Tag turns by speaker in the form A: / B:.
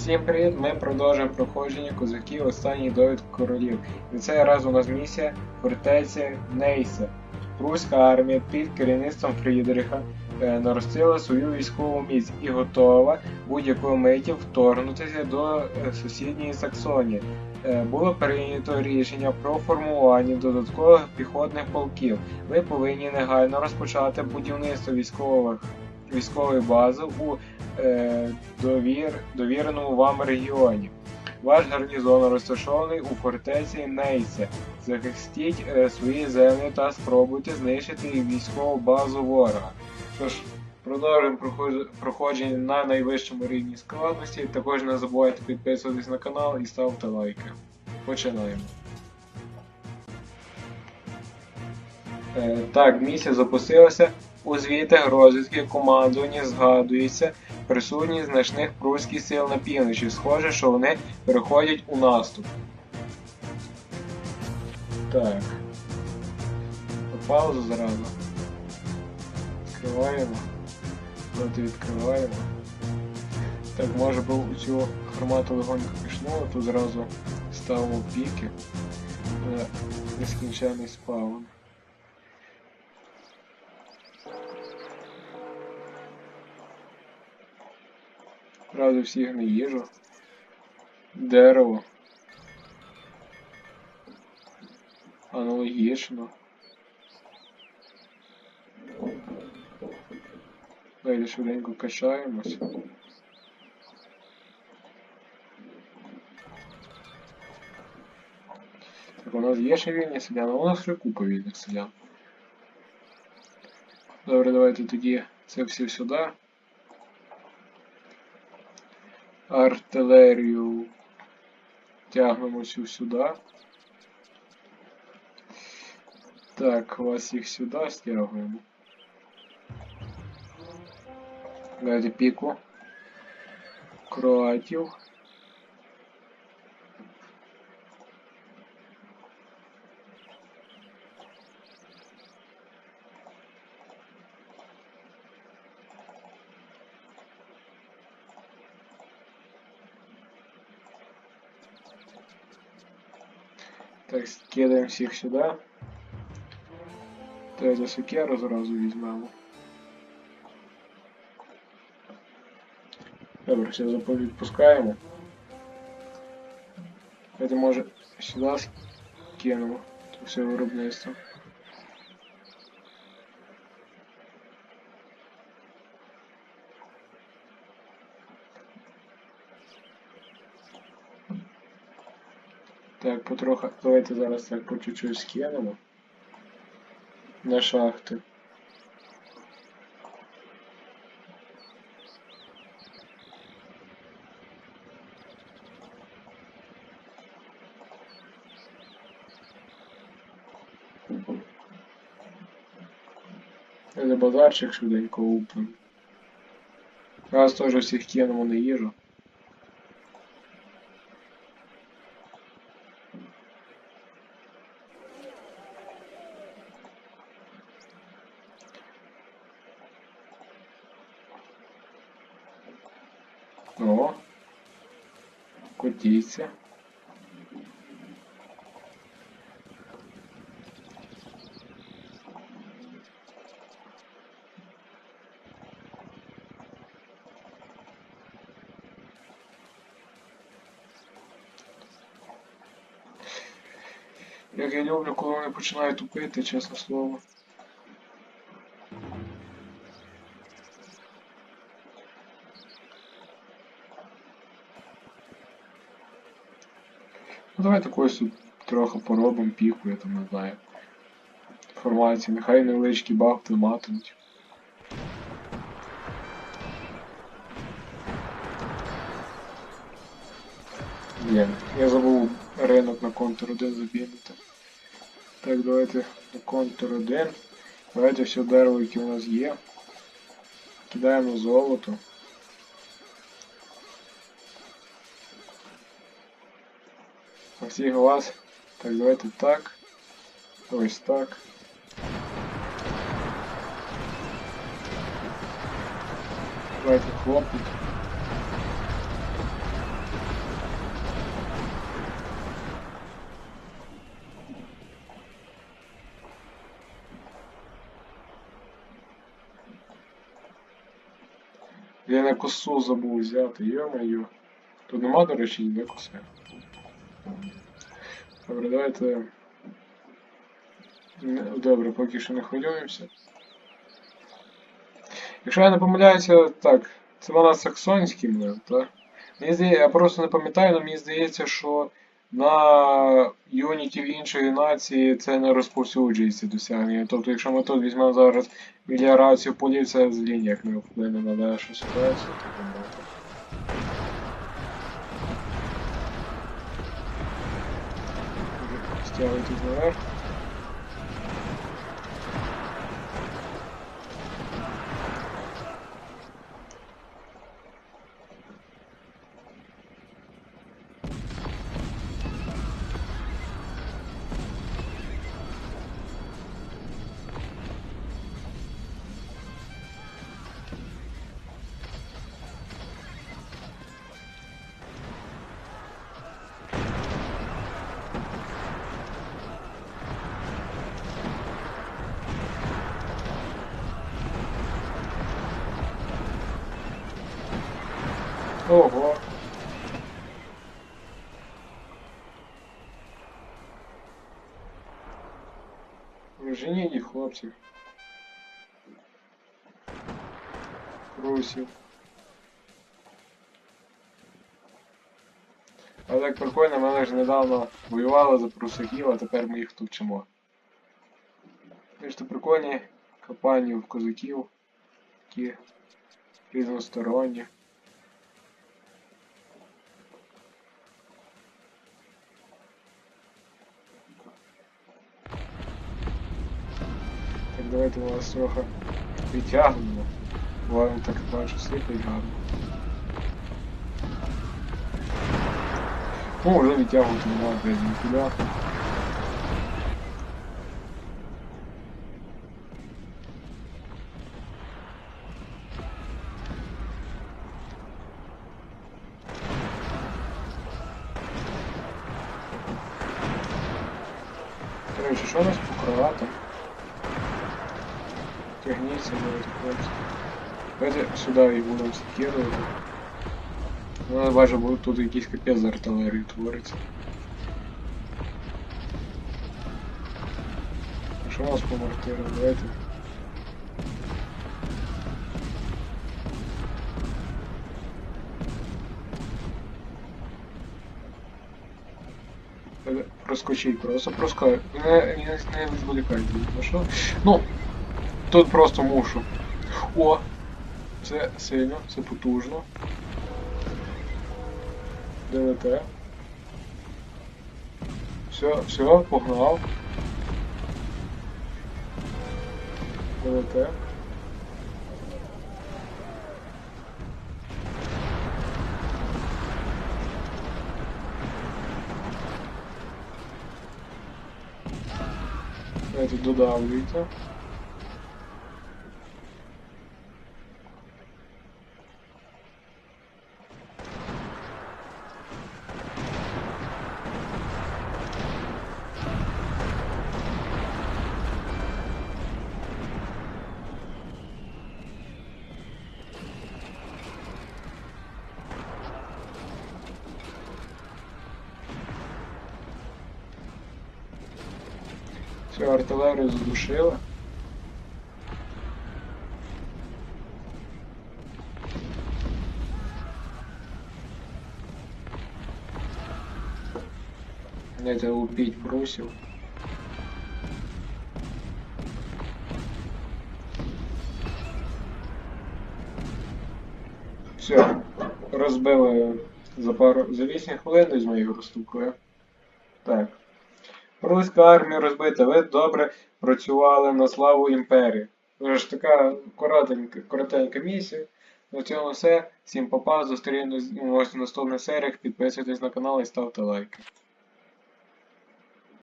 A: Всім привіт! Ми продовжуємо проходження козаків останніх довід королів. І цей раз у нас місія фортеця Нейса. Пруська армія під керівництвом Фрідріха е, наростила свою військову міць і готова будь-якої миті вторгнутися до е, сусідньої Саксонії. Е, Було прийнято рішення про формування додаткових піхотних полків. Ви повинні негайно розпочати будівництво військових військової бази у е, довір, довіреному вам регіоні. Ваш гарнізон розташований у фортеці Нейсе. Захистіть е, свої землі та спробуйте знищити військову базу ворога. Тож, продовжуємо проходження на найвищому рівні складності. Також не забувайте підписуватись на канал і ставте лайки. Починаємо. Е, так, місія запустилася. У звітах розвідки командування згадується присутність значних прусських сил на півночі. Схоже, що вони переходять у наступ. Так. Паузу зразу. Відкриваємо. От відкриваємо. Так, може би цю гармату легонько пішнуло, тут зразу ставимо піки на нескінчений спаун. Правда, всіх не їжу. Дерево. Аналогічно. Давайте швиденько качаємось. Так, у нас є ще вільні селяни, у нас ще купа вільних селян. Добре, давайте тоді це все сюди. Артилерію тягнемо всю сюди. Так, вас їх сюди стягуємо. Дайте піку. Кроатів. Так, скидаємо всіх сюди. Давайте сокеру зразу візьмемо. Добре, все відпускаємо. Давайте може сюди скинемо. Тут все виробництво. Так, потроха. Давайте зараз так по чуть-чуть скинемо. На шахти. Це базарчик швиденько упнем. Раз теж всіх кинемо на їжу. О, котіться. Як я люблю, коли вони починають тупити, чесне слово. Ну давайте когось тут трохи поробимо піку, я там не знаю. Інформації, нехай невеличкі бахти матимуть. Блін, я забув ринок на контур 1 забігати. Так, давайте на контур 1. Давайте все дерево, яке у нас є. Кидаємо золото. всіх глаз. Так, давайте так. Ось так. Давайте хлопнуть. Я на косу забув взяти, йо-моє. Тут нема, до речі, ніде коси. Добре, давайте. Добре, поки що не хвилюємося. Якщо я не помиляюся, так, це вона саксонський млин, так? Мені здається, я просто не пам'ятаю, але мені здається, що на юнітів іншої нації це не розповсюджується досягнення. Тобто, якщо ми тут візьмемо зараз міліорацію полів, це взагалі ніяк не вплине на нашу ситуацію. так би Ого. Женіть хлопців. Русів. А так прикольно, мене ж недавно воювали за прусаків, а тепер ми їх тут вчимо. Бачите, то прикольні компанії в козаків, такі різносторонні. давайте ми вас трохи відтягнемо. Бо він так бачу сліпить гарно. Ну, вже відтягувати немає блядь, нікуди. Короче, що у нас по кроватам? Тягніться, давайте, хлопці. Давайте сюди їх будемо скидувати. Ну, я бачу, бо тут якийсь капець з артилерії твориться. А Що у нас по мортирам? Давайте. Давай, Проскочить просто, просто не, не, не відволікайте, ну що? Ну, тут просто мушу. О! Це сильно, це потужно. ДВТ. Все, все, погнав. ДВТ. Давайте додавлюйте. Все, артилерію задушили. Дайте лупить брусів. Все, розбили за пару за 8 хвилин з моєю розступкою. Так. Руська армія розбита, ви добре працювали на славу імперії. Це ж така коротенька, коротенька місія. На цьому все. Всім попав, зустрінемось в наступних серіях. Підписуйтесь на канал і ставте лайки.